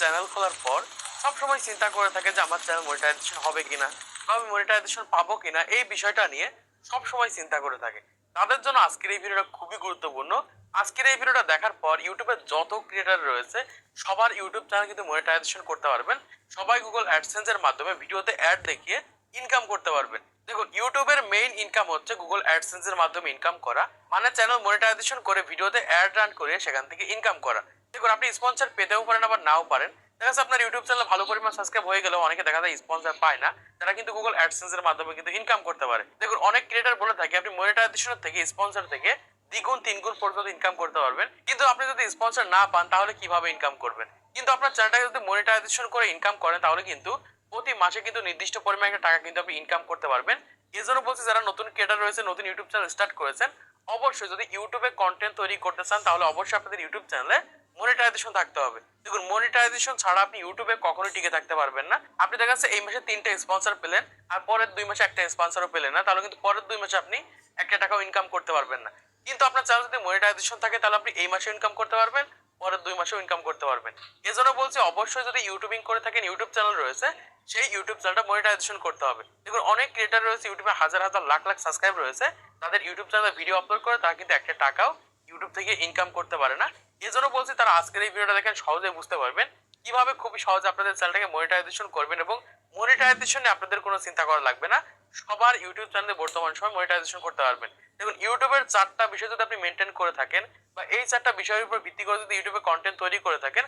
Channel খোলার পর সবসময় চিন্তা করে থাকে যে আমার চ্যানেল মনিটাইজেশন হবে কিনা বা আমি মনিটাইজেশন পাবো কিনা এই বিষয়টা নিয়ে সবসময় চিন্তা করে থাকে। তাদের জন্য আজকের এই ভিডিওটা খুবই গুরুত্বপূর্ণ। আজকের এই ভিডিওটা দেখার পর ইউটিউবের যত ক্রিয়েটার রয়েছে, সবার ইউটিউব চ্যানেল কিন্তু মনিটাইজেশন করতে পারবেন। সবাই গুগল অ্যাডসেন্সের মাধ্যমে ভিডিওতে অ্যাড দেখিয়ে ইনকাম করতে পারবেন। দেখুন ইউটিউবের মেইন ইনকাম হচ্ছে গুগল অ্যাডসেন্সের মাধ্যমে ইনকাম করা। মানে চ্যানেল মনিটাইজেশন করে ভিডিওতে অ্যাড রান করে সেখান থেকে ইনকাম করা। দেখুন, আপনি স্পন্সর পেতেও পারেন, আবার নাও পারেন। দেখা যাচ্ছে আপনার ইউটিউব চ্যানেল ভালো পরিমাণ সাবস্ক্রাইব হয়ে গেলেও অনেকে দেখা যায় স্পন্সর পায় না। তারা কিন্তু গুগল অ্যাডসেন্সের মাধ্যমে কিন্তু ইনকাম করতে পারে। দেখুন, অনেক ক্রিয়েটার বলে থাকে, আপনি মনিটাইজেশন থেকে স্পন্সর থেকে দ্বিগুণ, তিনগুণ পর্যন্ত ইনকাম করতে পারবেন। কিন্তু আপনি যদি স্পন্সর না পান, তাহলে কীভাবে ইনকাম করবেন? কিন্তু আপনার চ্যানেলটাকে যদি মনিটাইজেশন করে ইনকাম করেন, তাহলে কিন্তু প্রতি মাসে কিন্তু নির্দিষ্ট পরিমাণে একটা টাকা কিন্তু আপনি ইনকাম করতে পারবেন। এই জন্য বলছি, যারা নতুন ক্রিয়েটার রয়েছে, নতুন ইউটিউব চ্যানেল স্টার্ট করেছেন, অবশ্যই যদি ইউটিউবে কন্টেন্ট তৈরি করতে চান, তাহলে অবশ্যই আপনাদের ইউটিউব চ্যানেলে মনিটাইজেশন থাকতে হবে। দেখুন মনিটাইজেশন ছাড়া আপনি ইউটিউবে কখনোই টিকে থাকতে পারবেন না। আপনি দেখা যাচ্ছে এই মাসে তিনটে স্পন্সর পেলেন, আর পরের দুই মাসে একটা স্পন্সরও পেলেন না। তাহলে কিন্তু পরের দুই মাসে আপনি একটা টাকাও ইনকাম করতে পারবেন না। কিন্তু আপনার চ্যানেল যদি মনিটাইজেশন থাকে, তাহলে আপনি এই মাসে ইনকাম করতে পারবেন, পরের দুই মাসেও ইনকাম করতে পারবেন। এজন্য বলছি, অবশ্যই যদি ইউটিউবিং করে থাকেন ইউটিউব চ্যানেল রয়েছে, সেই ইউটিউব চ্যানেলটা মনিটাইজেশন করতে হবে। দেখুন, অনেক ক্রিয়েটার রয়েছে ইউটিউবে হাজার হাজার লাখ লাখ সাবস্ক্রাইব রয়েছে। তাদের ইউটিউব চ্যানেলে ভিডিও আপলোড করে তারা কিন্তু একটা টাকাও ইউটিউব থেকে ইনকাম করতে পারে না। এজন্য বলছি তারা আজকের এই ভিডিওটা দেখেন সহজে বুঝতে পারবেন কীভাবে খুবই সহজে আপনাদের চ্যানেলটাকে মনিটাইজেশন করবেন এবং মনিটাইজেশনে আপনাদের কোনো চিন্তা করা লাগবে না। সবার ইউটিউব চ্যানেলে বর্তমান সময় মনিটাইজেশন করতে পারবেন। দেখুন ইউটিউবের চারটা বিষয় যদি আপনি মেনটেন করে থাকেন বা এই চারটা বিষয়ের উপর ভিত্তি করে যদি ইউটিউবে কন্টেন্ট তৈরি করে থাকেন